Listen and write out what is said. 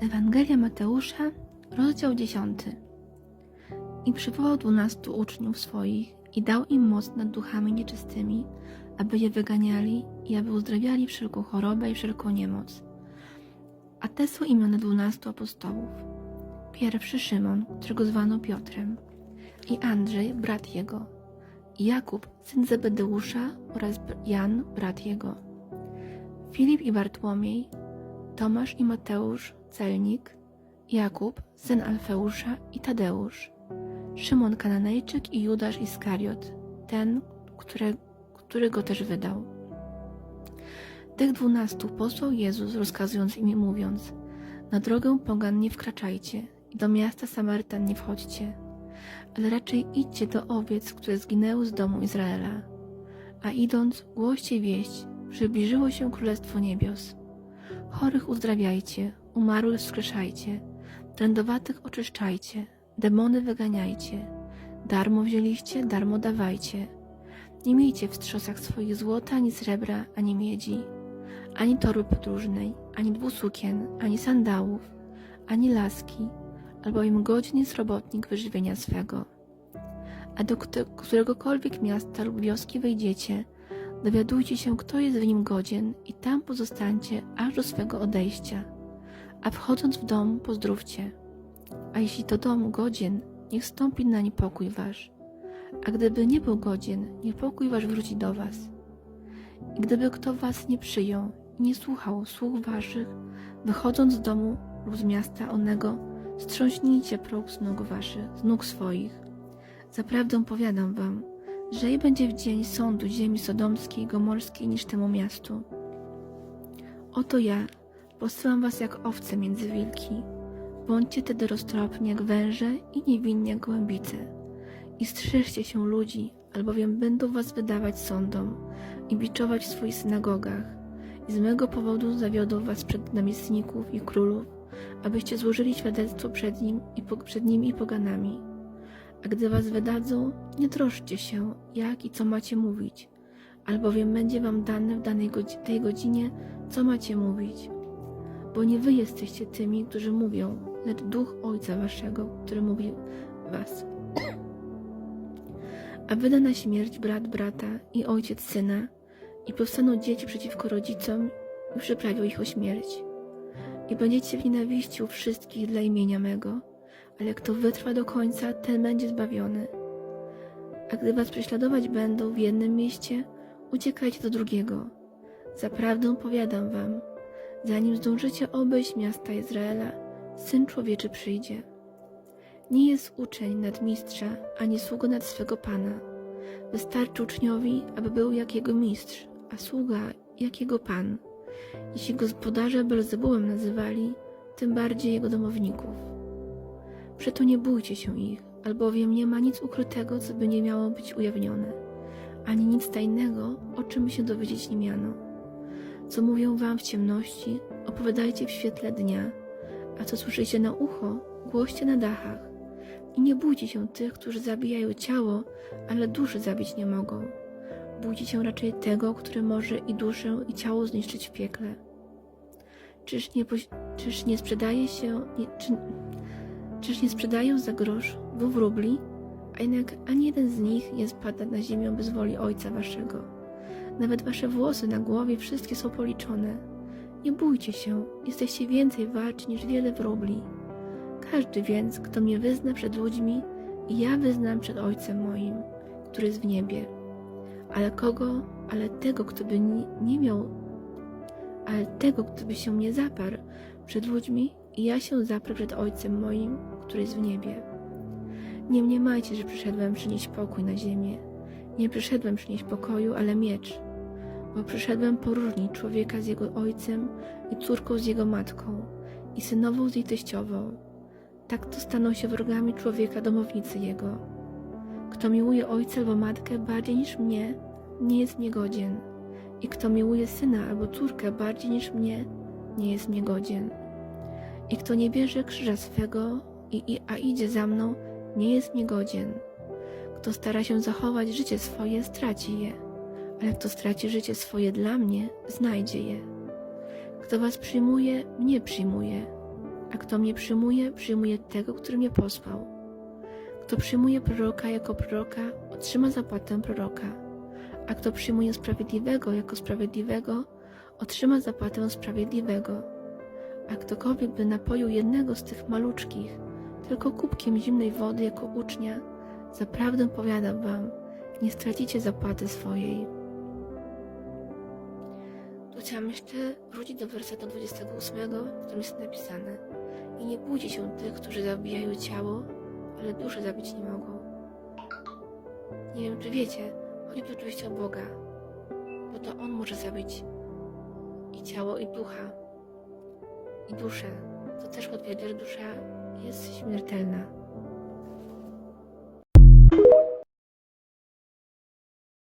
Ewangelia Mateusza, rozdział 10. I przywołał dwunastu uczniów swoich i dał im moc nad duchami nieczystymi, aby je wyganiali i aby uzdrawiali wszelką chorobę i wszelką niemoc. A te są imiona dwunastu apostołów. Pierwszy Szymon, którego zwano Piotrem, i Andrzej, brat jego, i Jakub, syn Zebedeusza oraz Jan, brat jego, Filip i Bartłomiej, Tomasz i Mateusz, celnik, Jakub, syn Alfeusza i Tadeusz, Szymon Kananejczyk i Judasz Iskariot, ten, które, który go też wydał. Tych dwunastu posłał Jezus, rozkazując im i mówiąc, na drogę pogan nie wkraczajcie i do miasta Samarytan nie wchodźcie, ale raczej idźcie do owiec, które zginęły z domu Izraela. A idąc, głoście wieść, przybliżyło się Królestwo Niebios. Chorych uzdrawiajcie, umarłych wskrzeszajcie, trędowatych oczyszczajcie, demony wyganiajcie. Darmo wzięliście, darmo dawajcie. Nie miejcie w strzosach swoich złota, ani srebra, ani miedzi, ani torby podróżnej, ani dwusukien, ani sandałów, ani laski, albowiem godzin jest robotnik wyżywienia swego. A do któregokolwiek miasta lub wioski wejdziecie, dowiadujcie się, kto jest w nim godzien i tam pozostańcie aż do swego odejścia. A wchodząc w dom, pozdrówcie. A jeśli to dom godzien, niech stąpi na nie pokój wasz. A gdyby nie był godzien, niech pokój wasz wróci do was. I gdyby kto was nie przyjął i nie słuchał słów waszych, wychodząc z domu lub z miasta onego, strząśnijcie próg z nóg waszych, z nóg swoich. Zaprawdę powiadam wam, że i będzie w dzień sądu ziemi sodomskiej i gomorskiej niż temu miastu. Oto ja posyłam was jak owce między wilki. Bądźcie tedy roztropni jak węże i niewinni jak gołębice. I strzeżcie się ludzi, albowiem będą was wydawać sądom i biczować w swoich synagogach. I z mego powodu zawiodą was przed namiestników i królów, abyście złożyli świadectwo przed nim i po, przed nimi i poganami. A gdy was wydadzą, nie troszczcie się, jak i co macie mówić, albowiem będzie wam dane w danej godzi- tej godzinie, co macie mówić. Bo nie wy jesteście tymi, którzy mówią, lecz duch Ojca waszego, który mówi was. A wyda na śmierć brat brata i ojciec syna, i powstaną dzieci przeciwko rodzicom i przyprawią ich o śmierć. I będziecie w nienawiści u wszystkich dla imienia mego, ale kto wytrwa do końca, ten będzie zbawiony. A gdy was prześladować będą w jednym mieście, uciekajcie do drugiego. Zaprawdę powiadam wam, zanim zdążycie obejść miasta Izraela, Syn Człowieczy przyjdzie. Nie jest uczeń nad mistrza, ani sługa nad swego Pana. Wystarczy uczniowi, aby był jak jego mistrz, a sługa jak jego Pan. Jeśli gospodarze Belzebubem nazywali, tym bardziej jego domowników. Przeto nie bójcie się ich, albowiem nie ma nic ukrytego, co by nie miało być ujawnione, ani nic tajnego, o czym się dowiedzieć nie miano. Co mówią wam w ciemności, opowiadajcie w świetle dnia, a co słyszycie na ucho, głoście na dachach. I nie bójcie się tych, którzy zabijają ciało, ale duszy zabić nie mogą. Bójcie się raczej tego, który może i duszę, i ciało zniszczyć w piekle. Czyż nie, czyż nie sprzedaje się, nie, czy, czyż nie sprzedają za grosz dwóch rubli, a jednak ani jeden z nich nie spada na ziemię bez woli Ojca Waszego. Nawet Wasze włosy na głowie wszystkie są policzone. Nie bójcie się, jesteście więcej wart niż wiele wróbli. Każdy więc, kto mnie wyzna przed ludźmi, i ja wyznam przed Ojcem moim, który jest w niebie. Ale kogo, ale tego, kto by nie miał, ale tego, kto by się nie zaparł przed ludźmi, i ja się zaprę przed Ojcem moim, który jest w niebie. Nie mniemajcie, że przyszedłem przynieść pokój na ziemię. Nie przyszedłem przynieść pokoju, ale miecz. Bo przyszedłem poróżnić człowieka z jego ojcem i córką z jego matką i synową z jej teściową. Tak to staną się wrogami człowieka domownicy jego. Kto miłuje ojca albo matkę bardziej niż mnie, nie jest mnie godzien. I kto miłuje syna albo córkę bardziej niż mnie, nie jest mnie godzien. I kto nie bierze krzyża swego, i, i, a idzie za mną, nie jest mnie godzien. Kto stara się zachować życie swoje, straci je, ale kto straci życie swoje dla mnie, znajdzie je. Kto was przyjmuje, mnie przyjmuje, A kto mnie przyjmuje, przyjmuje tego, który mnie posłał. Kto przyjmuje proroka jako proroka, otrzyma zapłatę proroka. A kto przyjmuje sprawiedliwego jako sprawiedliwego, otrzyma zapłatę sprawiedliwego. A ktokolwiek by napoił jednego z tych maluczkich, tylko kubkiem zimnej wody jako ucznia, zaprawdę powiadam wam, nie stracicie zapłaty swojej. Chciałam jeszcze wrócić do wersetu 28, w którym jest napisane I nie bójcie się tych, którzy zabijają ciało, ale duszy zabić nie mogą. Nie wiem, czy wiecie, chodzi tu oczywiście o Boga, bo to On może zabić i ciało, i ducha, i duszę. To też potwierdza, że dusza jest śmiertelna.